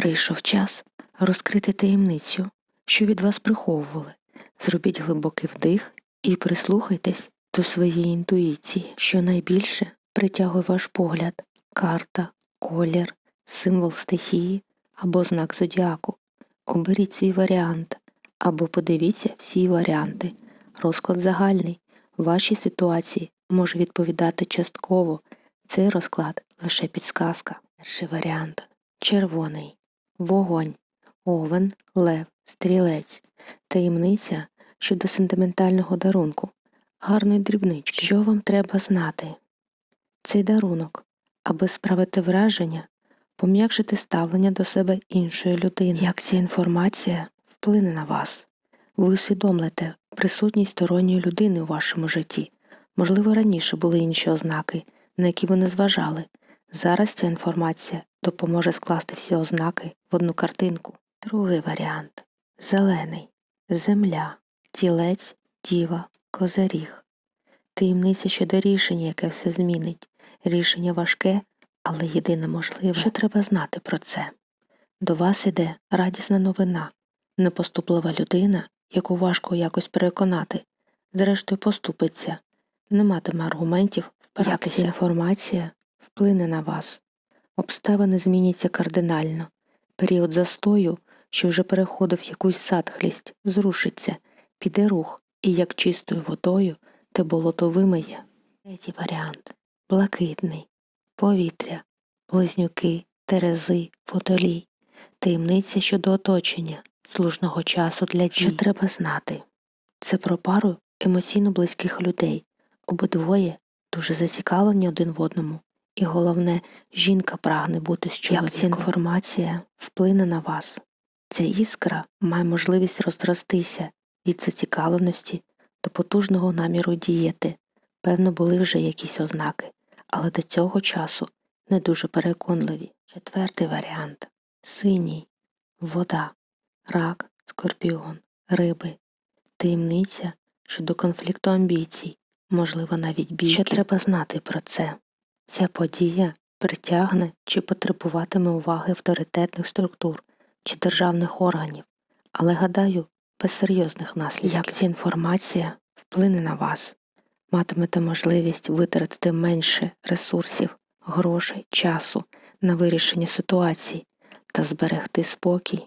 Прийшов час розкрити таємницю, що від вас приховували. Зробіть глибокий вдих і прислухайтесь до своєї інтуїції, що найбільше притягує ваш погляд карта, колір, символ стихії або знак зодіаку. Оберіть свій варіант або подивіться всі варіанти. Розклад загальний. Вашій ситуації може відповідати частково. Цей розклад лише підсказка. Перший варіант червоний, вогонь, овен, лев, стрілець, таємниця щодо сентиментального дарунку, гарної дрібнички. Що вам треба знати? Цей дарунок, аби справити враження, пом'якшити ставлення до себе іншої людини. Як ця інформація вплине на вас? Ви усвідомлите присутність сторонньої людини у вашому житті. Можливо, раніше були інші ознаки, на які ви не зважали. Зараз ця інформація допоможе скласти всі ознаки в одну картинку. Другий варіант зелений, земля, тілець, діва, козиріг. Таємниця щодо рішення, яке все змінить. Рішення важке, але єдине можливе. Що треба знати про це? До вас іде радісна новина, непоступлива людина, яку важко якось переконати, зрештою поступиться, не матиме аргументів впиратися. Як ця інформація вплине на вас. Обставини зміняться кардинально. Період застою, що вже переходив якусь затхлість, зрушиться, піде рух, і як чистою водою те болото вимиє. Третій варіант блакитний, повітря, близнюки, терези, водолій, таємниця щодо оточення, служного часу для дій. Що треба знати? Це про пару емоційно близьких людей. Обидвоє дуже зацікавлені один в одному. І головне, жінка прагне бути з чоловіком. Як ця інформація вплине на вас. Ця іскра має можливість розростися від зацікавленості до потужного наміру діяти. Певно, були вже якісь ознаки, але до цього часу не дуже переконливі. Четвертий варіант синій, вода, рак, скорпіон, риби, таємниця щодо конфлікту амбіцій, можливо, навіть бійки. Що треба знати про це? Ця подія притягне чи потребуватиме уваги авторитетних структур чи державних органів, але гадаю, без серйозних наслідків. Як ця інформація вплине на вас, матимете можливість витратити менше ресурсів, грошей, часу на вирішення ситуацій та зберегти спокій